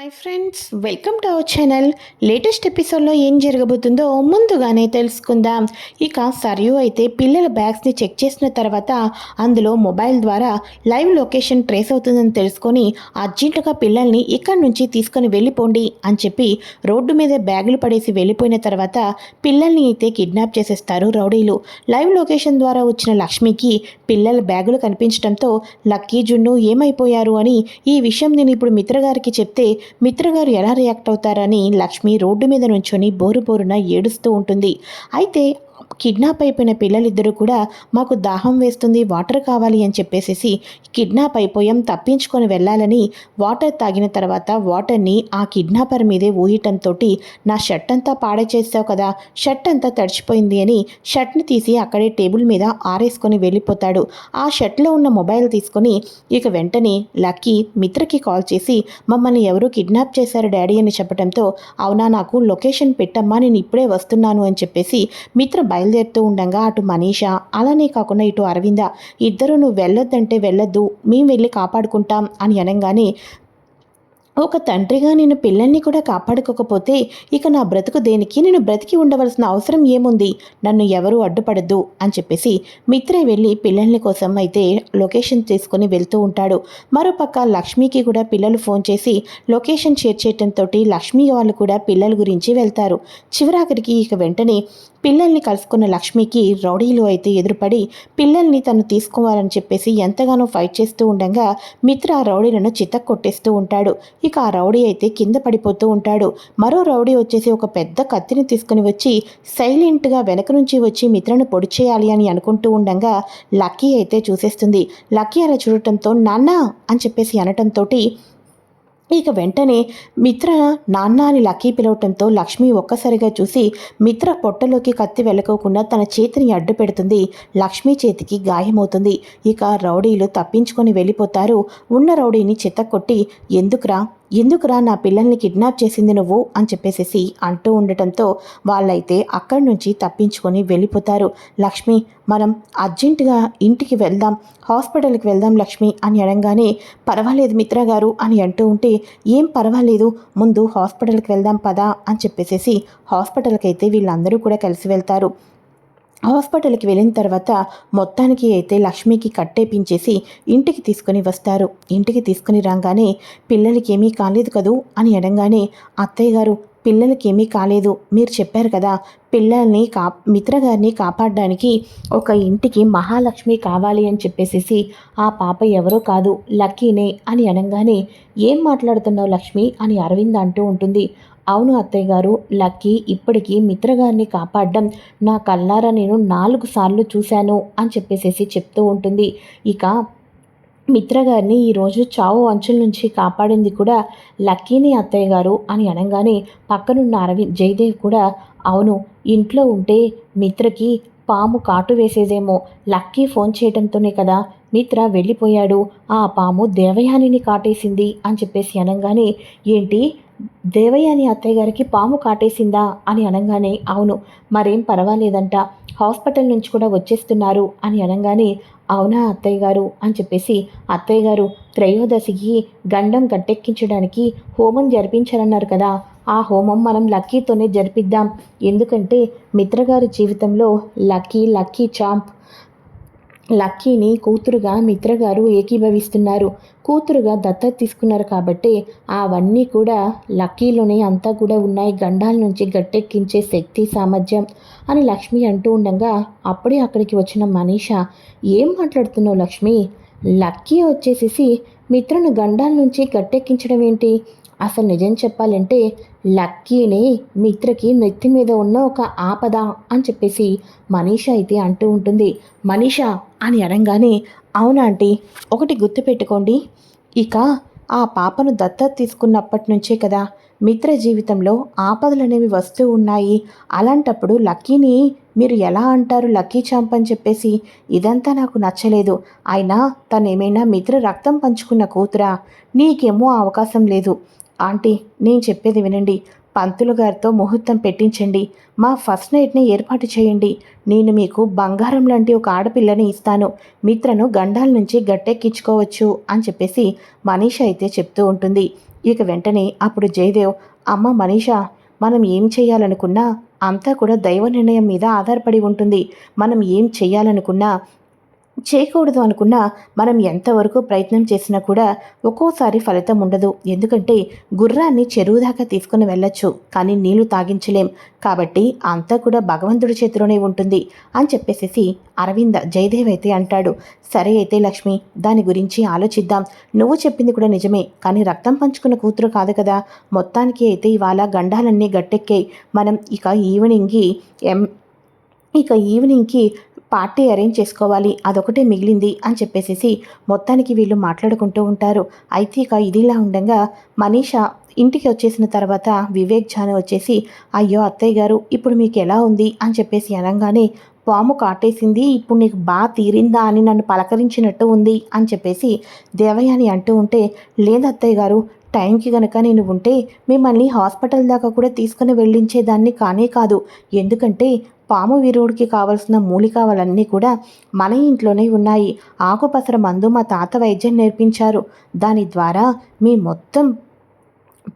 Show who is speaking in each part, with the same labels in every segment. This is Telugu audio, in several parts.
Speaker 1: Hi friends welcome to our channel latest ఎపిసోడ్లో ఏం జరగబోతుందో ముందుగానే తెలుసుకుందాం. ఇక సరియు అయితే పిల్లల బ్యాగ్స్ని చెక్ చేసిన తర్వాత అందులో మొబైల్ ద్వారా లైవ్ లొకేషన్ ట్రేస్ అవుతుందని తెలుసుకొని అర్జెంటుగా పిల్లల్ని ఇక్కడి నుంచి తీసుకొని వెళ్ళిపోండి అని చెప్పి రోడ్డు మీద బ్యాగులు పడేసి వెళ్ళిపోయిన తర్వాత పిల్లల్ని అయితే కిడ్నాప్ చేసేస్తారు రౌడీలు. లైవ్ లొకేషన్ ద్వారా వచ్చిన లక్ష్మికి పిల్లల బ్యాగులు కనిపించడంతో లక్కీ జున్ను ఏమైపోయారు? అని ఈ విషయం నేను ఇప్పుడు మిత్రగారికి చెప్తే మిత్రగారు ఎలా రియాక్ట్ అవుతారని లక్ష్మి రోడ్డు మీద నుంచొని బోరు బోరున ఏడుస్తూ ఉంటుంది. అయితే కిడ్నాప్ అయిపోయిన పిల్లలిద్దరూ కూడా మాకు దాహం వేస్తుంది వాటర్ కావాలి అని చెప్పేసేసి కిడ్నాప్ అయిపోయాం తప్పించుకొని వెళ్ళాలని వాటర్ తాగిన తర్వాత వాటర్ని ఆ కిడ్నాపర్ మీదే ఊయటంతో నా షర్ట్ అంతా పాడే చేస్తావు కదా షర్ట్ అంతా తడిచిపోయింది అని షర్ట్ని తీసి అక్కడే టేబుల్ మీద ఆరేసుకొని వెళ్ళిపోతాడు. ఆ షర్ట్లో ఉన్న మొబైల్ తీసుకొని ఇక వెంటనే లక్కీ మిత్రకి కాల్ చేసి మమ్మల్ని ఎవరు కిడ్నాప్ చేశారు డాడీ అని చెప్పడంతో అవునా నాకు లొకేషన్ పెట్టమ్మా నేను ఇప్పుడే వస్తున్నాను అని చెప్పేసి మిత్ర బయలు బయలుదేరుతూ ఉండగా అటు మనీషా అలానే కాకుండా ఇటు అరవింద ఇద్దరు నువ్వు వెళ్ళొద్దంటే వెళ్ళొద్దు మేము వెళ్ళి కాపాడుకుంటాం అని అనగానే ఒక తండ్రిగా నేను పిల్లల్ని కూడా కాపాడుకోకపోతే ఇక నా బ్రతుకు దేనికి? నేను బ్రతికి ఉండవలసిన అవసరం ఏముంది? నన్ను ఎవరు అడ్డుపడద్దు అని చెప్పేసి మిత్రే వెళ్ళి పిల్లల్ని కోసం అయితే లొకేషన్ తీసుకొని వెళ్తూ ఉంటాడు. మరోపక్క లక్ష్మికి కూడా పిల్లలు ఫోన్ చేసి లొకేషన్ షేర్ చేయడంతో లక్ష్మి వాళ్ళు కూడా పిల్లల గురించి వెళ్తారు. చివరాఖరికి ఇక వెంటనే పిల్లల్ని కలుసుకున్న లక్ష్మికి రౌడీలు అయితే ఎదురుపడి పిల్లల్ని తను తీసుకోవాలని చెప్పేసి ఎంతగానో ఫైట్ చేస్తూ ఉండగా మిత్ర ఆ రౌడీలను చిత్త కొట్టేస్తూ ఉంటాడు. ఇక ఆ రౌడీ అయితే కింద పడిపోతూ ఉంటాడు. మరో రౌడీ వచ్చేసి ఒక పెద్ద కత్తిని తీసుకుని వచ్చి సైలెంట్గా వెనక నుంచి వచ్చి మిత్రను పొడి చేయాలి అని అనుకుంటూ ఉండగా లక్కీ అయితే చూసేస్తుంది. లక్కీ అలా చూడటంతో నాన్న అని చెప్పేసి అనటంతో ఇక వెంటనే మిత్ర నాన్న అని లక్కీ పిలవటంతో లక్ష్మి ఒక్కసారిగా చూసి మిత్ర పొట్టలోకి కత్తి వెళ్ళకోకుండా తన చేతిని అడ్డు పెడుతుంది. లక్ష్మి చేతికి గాయమవుతుంది. ఇక రౌడీలు తప్పించుకొని వెళ్ళిపోతారు. ఉన్న రౌడీని చెత్త కొట్టి ఎందుకురా? ఎందుకురా నా పిల్లల్ని కిడ్నాప్ చేసింది నువ్వు అని చెప్పేసేసి అంటూ ఉండటంతో వాళ్ళైతే అక్కడి నుంచి తప్పించుకొని వెళ్ళిపోతారు. లక్ష్మి మనం అర్జెంటుగా ఇంటికి వెళ్దాం హాస్పిటల్కి వెళ్దాం లక్ష్మి అని అనగానే పర్వాలేదు మిత్ర గారు అని అంటూ ఉంటే ఏం పర్వాలేదు ముందు హాస్పిటల్కి వెళ్దాం పదా అని చెప్పేసేసి హాస్పిటల్కి అయితే వీళ్ళందరూ కూడా కలిసి వెళ్తారు. హాస్పిటల్కి వెళ్ళిన తర్వాత మొత్తానికి అయితే లక్ష్మికి కట్టేపించేసి ఇంటికి తీసుకుని వస్తారు. ఇంటికి తీసుకుని రాగానే పిల్లలకి ఏమీ కాలేదు కదూ అని అనగానే అత్తయ్య గారు పిల్లలకేమీ కాలేదు. మీరు చెప్పారు కదా పిల్లల్ని కా మిత్రగారిని కాపాడడానికి ఒక ఇంటికి మహాలక్ష్మి కావాలి అని చెప్పేసేసి ఆ పాప ఎవరో కాదు లక్కీనే అని అనగానే ఏం మాట్లాడుతున్నావు లక్ష్మి? అని అరవింద్ అంటూ ఉంటుంది. అవును అత్తయ్య గారు లక్కీ ఇప్పటికీ మిత్రగారిని కాపాడడం నా కల్లారా నేను నాలుగు సార్లు చూశాను అని చెప్పేసేసి చెప్తూ ఉంటుంది. ఇక మిత్రగారిని ఈరోజు చావు అంచుల నుంచి కాపాడింది కూడా లక్కీని అత్తయ్య గారు అని అనగానే పక్కనున్న అరవింద్ జయదేవ్ కూడా అవును ఇంట్లో ఉంటే మిత్రకి పాము కాటు వేసేదేమో లక్కీ ఫోన్ చేయడంతోనే కదా మిత్ర వెళ్ళిపోయాడు ఆ పాము దేవయానిని కాటేసింది అని చెప్పేసి అనగానే ఏంటి దేవయ్య అని అత్తయ్య గారికి పాము కాటేసిందా అని అనగానే అవును మరేం పర్వాలేదంట హాస్పిటల్ నుంచి కూడా వచ్చేస్తున్నారు అని అనగానే అవునా అత్తయ్య గారు అని చెప్పేసి అత్తయ్య గారు త్రయోదశికి గండం గట్టెక్కించడానికి హోమం జరిపించాలన్నారు కదా ఆ హోమం మనం లక్కీతోనే జరిపిద్దాం. ఎందుకంటే మిత్రగారి జీవితంలో లక్కీ లక్కీ చాంప్. లక్కీని కూతురుగా మిత్రగారు ఏకీభవిస్తున్నారు. కూతురుగా దత్తత తీసుకున్నారు కాబట్టి అవన్నీ కూడా లక్కీలోనే అంతా కూడా ఉన్నాయి. గండాల నుంచి గట్టెక్కించే శక్తి సామర్థ్యం అని లక్ష్మి అంటూ ఉండగా అప్పుడే అక్కడికి వచ్చిన మనీష ఏం మాట్లాడుతున్నావు లక్ష్మి? లక్కీ వచ్చేసేసి మిత్రను గండాల నుంచి గట్టెక్కించడం ఏంటి అసలు నిజం చెప్పాలంటే లక్కీనే మిత్రకి నెత్తి మీద ఉన్న ఒక ఆపద అని చెప్పేసి మనీష అయితే అంటూ ఉంటుంది. మనీష అని అనగానే అవునా ఆంటీ ఒకటి గుర్తుపెట్టుకోండి ఇక ఆ పాపను దత్తత తీసుకున్నప్పటి నుంచే కదా మిత్ర జీవితంలో ఆపదలు అనేవి వస్తూ ఉన్నాయి. అలాంటప్పుడు లక్కీని మీరు ఎలా అంటారు? లక్కీ చాంప్ అని చెప్పేసి ఇదంతా నాకు నచ్చలేదు. అయినా తనేమైనా మిత్ర రక్తం పంచుకున్న కూతురా? నీకేమో అవకాశం లేదు. ఆంటీ నేను చెప్పేది వినండి. పంతులు గారితో ముహూర్తం పెట్టించండి. మా ఫస్ట్ నైట్ని ఏర్పాటు చేయండి. నేను మీకు బంగారం లాంటి ఒక ఆడపిల్లని ఇస్తాను. మిత్రను గండాల నుంచి గట్టెక్కించుకోవచ్చు అని చెప్పేసి మనీష అయితే చెప్తూ ఉంటుంది. ఇక వెంటనే అప్పుడు జయదేవ్ అమ్మ మనీషా మనం ఏం చేయాలనుకున్నా అంతా కూడా దైవ నిర్ణయం మీద ఆధారపడి ఉంటుంది. మనం ఏం చేయాలనుకున్నా చేయకూడదు అనుకున్నా మనం ఎంతవరకు ప్రయత్నం చేసినా కూడా ఒక్కోసారి ఫలితం ఉండదు. ఎందుకంటే గుర్రాన్ని చెరువు దాకా తీసుకుని వెళ్ళొచ్చు కానీ నీళ్ళు తాగించలేం. కాబట్టి అంతా కూడా భగవంతుడి చేతిలోనే ఉంటుంది అని చెప్పేసేసి అరవింద జయదేవ్ అయితే అంటాడు. సరే అయితే లక్ష్మి దాని గురించి ఆలోచిద్దాం. నువ్వు చెప్పింది కూడా నిజమే కానీ రక్తం పంచుకున్న కూతురు కాదు కదా. మొత్తానికి అయితే ఇవాళ గండాలన్నీ గట్టెక్కాయి. మనం ఇక ఈవినింగ్కి ఎం ఇక ఈవినింగ్కి పార్టీ అరేంజ్ చేసుకోవాలి అదొకటే మిగిలింది అని చెప్పేసేసి మొత్తానికి వీళ్ళు మాట్లాడుకుంటూ ఉంటారు. అయితే ఇక ఇదిలా ఉండగా మనీషా ఇంటికి వచ్చేసిన తర్వాత వివేక్ జాను వచ్చేసి అయ్యో అత్తయ్య గారు ఇప్పుడు మీకు ఎలా ఉంది? అని చెప్పేసి అనగానే పాము కాటేసింది ఇప్పుడు నీకు బాగా తీరిందా అని నన్ను పలకరించినట్టు ఉంది అని చెప్పేసి దేవయాని అంటూ ఉంటే లేదు అత్తయ్య గారు టైంకి గనక నేను ఉంటే మిమ్మల్ని హాస్పిటల్ దాకా కూడా తీసుకుని వెళ్ళించేదాన్ని కానే కాదు. ఎందుకంటే పాము వీరుడికి కావలసిన మూలికావలన్నీ కూడా మన ఇంట్లోనే ఉన్నాయి. ఆకుపసర మందు మా తాత వైద్యం నేర్పించారు. దాని ద్వారా మీ మొత్తం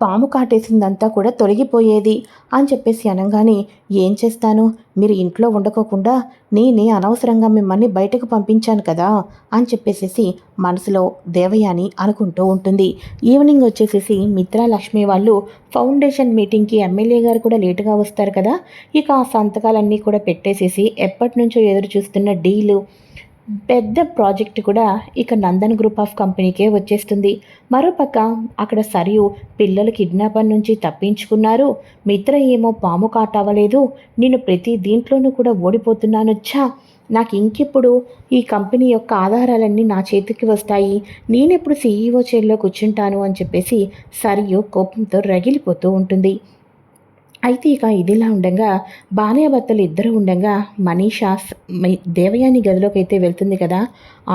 Speaker 1: పాము కాటేసిందంతా కూడా తొలగిపోయేది అని చెప్పేసి అనగానే ఏం చేస్తాను? మీరు ఇంట్లో ఉండకోకుండా నేనే అనవసరంగా మిమ్మల్ని బయటకు పంపించాను కదా అని చెప్పేసేసి మనసులో దేవయాని అనుకుంటూ ఉంటుంది. ఈవినింగ్ వచ్చేసేసి మిత్రా లక్ష్మి వాళ్ళు ఫౌండేషన్ మీటింగ్కి ఎమ్మెల్యే గారు కూడా లేటుగా వస్తారు కదా. ఇక ఆ సంతకాలన్నీ కూడా పెట్టేసేసి ఎప్పటి నుంచో ఎదురు చూస్తున్న డీలు పెద్ద ప్రాజెక్ట్ కూడా ఇక నందన్ గ్రూప్ ఆఫ్ కంపెనీకే వచ్చేస్తుంది. మరోపక్క అక్కడ సరియు పిల్లలు కిడ్నాపర్ నుంచి తప్పించుకున్నారు. మిత్ర ఏమో పాము కాటవలేదు నేను ప్రతి దీంట్లోనూ కూడా ఓడిపోతున్నాను. ఛా! నాకు ఇంకెప్పుడు ఈ కంపెనీ యొక్క ఆధారాలన్నీ నా చేతికి వస్తాయి. నేనెప్పుడు సీఈఓ చైర్లో కూర్చుంటాను అని చెప్పేసి సరియు కోపంతో రగిలిపోతూ ఉంటుంది. అయితే ఇక ఇదిలా ఉండగా భార్యాభర్తలు ఇద్దరు ఉండగా మనీషా దేవయాని గదిలోకి అయితే వెళ్తుంది కదా.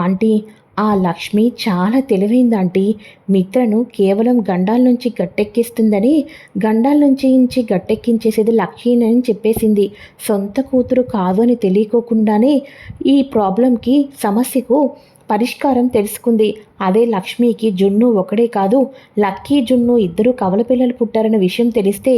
Speaker 1: ఆంటీ ఆ లక్ష్మి చాలా తెలివైంది ఆంటీ. మిత్రను కేవలం గండాల నుంచి గట్టెక్కిస్తుందని గండాల నుంచి ఇంచి గట్టెక్కించేసేది లక్ష్మీనని చెప్పేసింది. సొంత కూతురు కాదు అని తెలియకోకుండానే ఈ ప్రాబ్లంకి సమస్యకు పరిష్కారం తెలుసుకుంది. అదే లక్ష్మికి జున్ను ఒకడే కాదు లక్కీ జున్ను ఇద్దరు కవల పిల్లలు పుట్టారన్న విషయం తెలిస్తే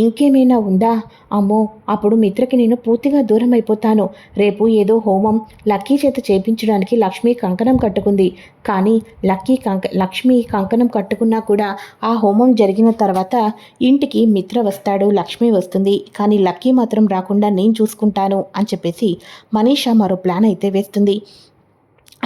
Speaker 1: ఇంకేమైనా ఉందా? అమ్మో అప్పుడు మిత్రకి నేను పూర్తిగా దూరం అయిపోతాను రేపు ఏదో హోమం లక్కీ చేత చేపించడానికి లక్ష్మి కంకణం కట్టుకుంది. కానీ లక్కీ కంక లక్ష్మి కంకణం కట్టుకున్నా కూడా ఆ హోమం జరిగిన తర్వాత ఇంటికి మిత్ర వస్తాడు లక్ష్మి వస్తుంది. కానీ లక్కీ మాత్రం రాకుండా నేను చూసుకుంటాను అని చెప్పేసి మనీషా మరో ప్లాన్ అయితే వేస్తుంది.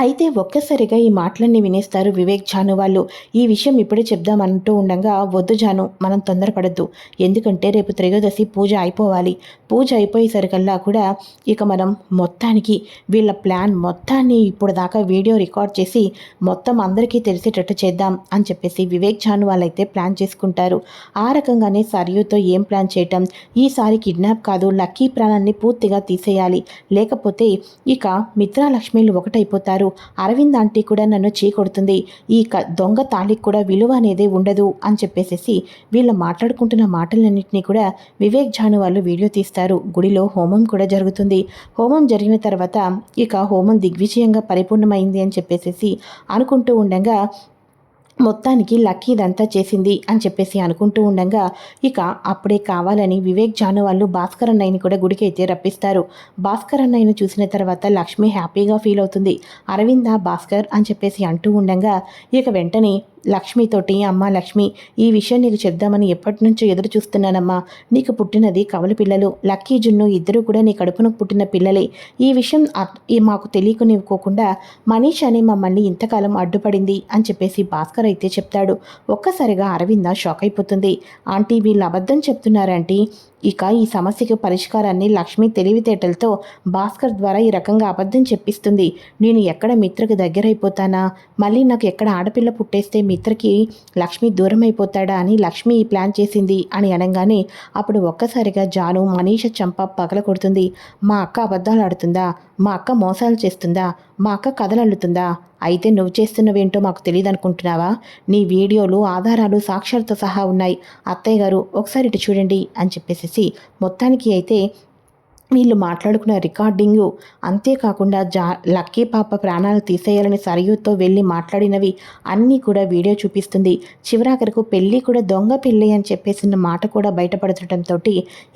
Speaker 1: అయితే ఒక్కసారిగా ఈ మాటలన్నీ వినేస్తారు వివేక్ జాను వాళ్ళు. ఈ విషయం ఇప్పుడే చెప్దామంటూ ఉండగా వద్దు జాను మనం తొందరపడద్దు. ఎందుకంటే రేపు త్రయోదశి పూజ అయిపోవాలి. పూజ అయిపోయేసరికల్లా కూడా ఇక మనం మొత్తానికి వీళ్ళ ప్లాన్ మొత్తాన్ని ఇప్పుడు దాకా వీడియో రికార్డ్ చేసి మొత్తం అందరికీ తెలిసేటట్టు చేద్దాం అని చెప్పేసి వివేక్ జాను వాళ్ళైతే ప్లాన్ చేసుకుంటారు. ఆ రకంగానే సరియుతో ఏం ప్లాన్ చేయటం? ఈసారి కిడ్నాప్ కాదు లక్కీ ప్రాణాన్ని పూర్తిగా తీసేయాలి. లేకపోతే ఇక మిత్రాలక్ష్మిలు ఒకటైపోతారు. అరవింద్ ఆంటీ కూడా నన్ను చీకొడుతుంది. ఈ క దొంగ తాళికి కూడా విలువ అనేది ఉండదు అని చెప్పేసేసి వీళ్ళు మాట్లాడుకుంటున్న మాటలన్నింటినీ కూడా వివేక్ జాను వాళ్ళు వీడియో తీస్తారు. గుడిలో హోమం కూడా జరుగుతుంది. హోమం జరిగిన తర్వాత ఇక హోమం దిగ్విజయంగా పరిపూర్ణమైంది అని చెప్పేసేసి అనుకుంటూ ఉండగా మొత్తానికి లక్కీ ఇదంతా చేసింది అని చెప్పేసి అనుకుంటూ ఉండగా ఇక అప్పుడే కావాలని వివేక్ జాను వాళ్ళు భాస్కర్ అన్నయ్యని కూడా గుడికి అయితే రప్పిస్తారు. భాస్కర్ అన్నయ్యను చూసిన తర్వాత లక్ష్మి హ్యాపీగా ఫీల్ అవుతుంది. అరవింద భాస్కర్ అని చెప్పేసి అంటూ ఉండగా ఇక వెంటనే లక్ష్మితోటి అమ్మ లక్ష్మి ఈ విషయం నీకు చెప్దామని ఎప్పటి నుంచో ఎదురు చూస్తున్నానమ్మా. నీకు పుట్టినది కవల పిల్లలు. లక్కీ జున్ను ఇద్దరు కూడా నీ కడుపునకు పుట్టిన పిల్లలే. ఈ విషయం మాకు తెలియకునివ్వకోకుండా మనీష్ అని మమ్మల్ని ఇంతకాలం అడ్డుపడింది అని చెప్పేసి భాస్కర్ అయితే చెప్తాడు. ఒక్కసారిగా అరవింద షాక్ అయిపోతుంది. ఆంటీ వీళ్ళు అబద్ధం చెప్తున్నారంటీ ఇక ఈ సమస్యకు పరిష్కారాన్ని లక్ష్మి తెలివితేటలతో భాస్కర్ ద్వారా ఈ రకంగా అబద్ధం చెప్పిస్తుంది. నేను ఎక్కడ మిత్రకు దగ్గరైపోతానా? మళ్ళీ నాకు ఎక్కడ ఆడపిల్ల పుట్టేస్తే మిత్రకి లక్ష్మి దూరం అయిపోతాడా అని లక్ష్మి ఈ ప్లాన్ చేసింది అని అనగానే అప్పుడు ఒక్కసారిగా జాను మనీష చంప పగల కొడుతుంది మా అక్క అబద్ధాలు ఆడుతుందా? మా అక్క మోసాలు చేస్తుందా? మా అక్క కథలు అల్లుతుందా అయితే నువ్వు చేస్తున్నవేంటో మాకు తెలియదు అనుకుంటున్నావా నీ వీడియోలు ఆధారాలు సాక్ష్యాలతో సహా ఉన్నాయి. అత్తయ్య గారు ఒకసారి ఇటు చూడండి అని చెప్పేసి మొత్తానికి అయితే వీళ్ళు మాట్లాడుకున్న రికార్డింగు అంతేకాకుండా జా లక్కీ పాప ప్రాణాలు తీసేయాలని సరయూతో వెళ్ళి మాట్లాడినవి అన్నీ కూడా వీడియో చూపిస్తుంది. చివరాఖరకు పెళ్ళి కూడా దొంగ పెళ్ళి అని చెప్పేసిన మాట కూడా బయటపడటంతో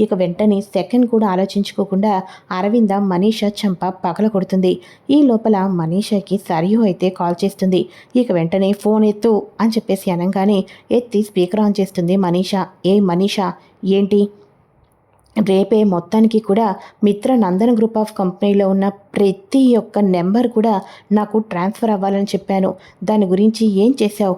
Speaker 1: ఇక వెంటనే సెకండ్ కూడా ఆలోచించుకోకుండా అరవింద మనీష చంప పగల కొడుతుంది. ఈ లోపల మనీషకి సరియు అయితే కాల్ చేస్తుంది. ఇక వెంటనే ఫోన్ ఎత్తు అని చెప్పేసి అనగానే ఎత్తి స్పీకర్ ఆన్ చేస్తుంది మనీష. ఏ మనీష ఏంటి? రేపే మొత్తానికి కూడా మిత్ర నందన గ్రూప్ ఆఫ్ కంపెనీలో ఉన్న ప్రతి ఒక్క నెంబర్ కూడా నాకు ట్రాన్స్ఫర్ అవ్వాలని చెప్పాను. దాని గురించి ఏం చేశావు?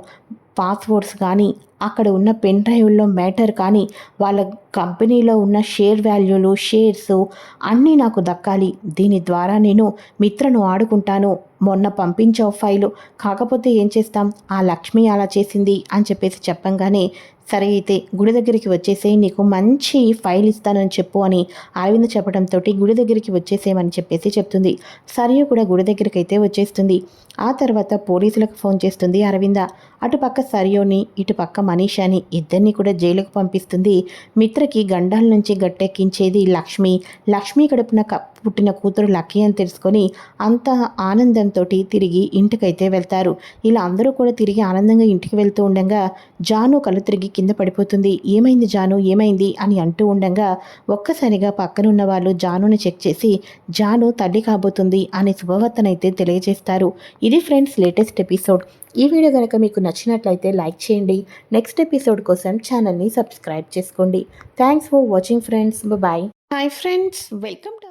Speaker 1: పాస్వర్డ్స్ కానీ అక్కడ ఉన్న పెన్ డ్రైవ్లో మ్యాటర్ కానీ వాళ్ళ కంపెనీలో ఉన్న షేర్ వాల్యూలు షేర్స్ అన్నీ నాకు దక్కాలి. దీని ద్వారా నేను మిత్రను ఆడుకుంటాను. మొన్న పంపించావు ఫైలు. కాకపోతే ఏం చేస్తాం? ఆ లక్ష్మి అలా చేసింది అని చెప్పేసి చెప్పంగానే సరే అయితే గుడి దగ్గరికి వచ్చేసే నీకు మంచి ఫైల్ ఇస్తానని చెప్పు అని అరవింద్ చెప్పడంతో గుడి దగ్గరికి వచ్చేసేయమని చెప్పేసి చెప్తుంది. సరియు కూడా గుడి దగ్గరికి అయితే వచ్చేస్తుంది. ఆ తర్వాత పోలీసులకు ఫోన్ చేస్తుంది అరవింద. అటుపక్క సరియోని ఇటుపక్క మనీషాని ఇద్దరిని కూడా జైలుకు పంపిస్తుంది. మిత్రకి గండాల నుంచి గట్టెక్కించేది లక్ష్మి. లక్ష్మి కడుపున పుట్టిన కూతురు లక్కీ అని తెలుసుకొని అంత ఆనందంతో తిరిగి ఇంటికైతే వెళ్తారు. ఇలా అందరూ కూడా తిరిగి ఆనందంగా ఇంటికి వెళ్తూ ఉండగా జాను కళ్ళు తిరిగి కింద పడిపోతుంది. ఏమైంది జాను? ఏమైంది? అని అంటూ ఉండగా ఒక్కసారిగా పక్కనున్న వాళ్ళు జానుని చెక్ చేసి జాను తల్లి కాబోతుంది అనే శుభవార్తనైతే తెలియజేస్తారు. ఇది ఫ్రెండ్స్ లేటెస్ట్ ఎపిసోడ్. ఈ వీడియో కనుక మీకు నచ్చినట్లయితే లైక్ చేయండి. నెక్స్ట్ ఎపిసోడ్ కోసం ఛానల్ని సబ్స్క్రైబ్ చేసుకోండి. Thanks for watching friends. Bye hi friends. Welcome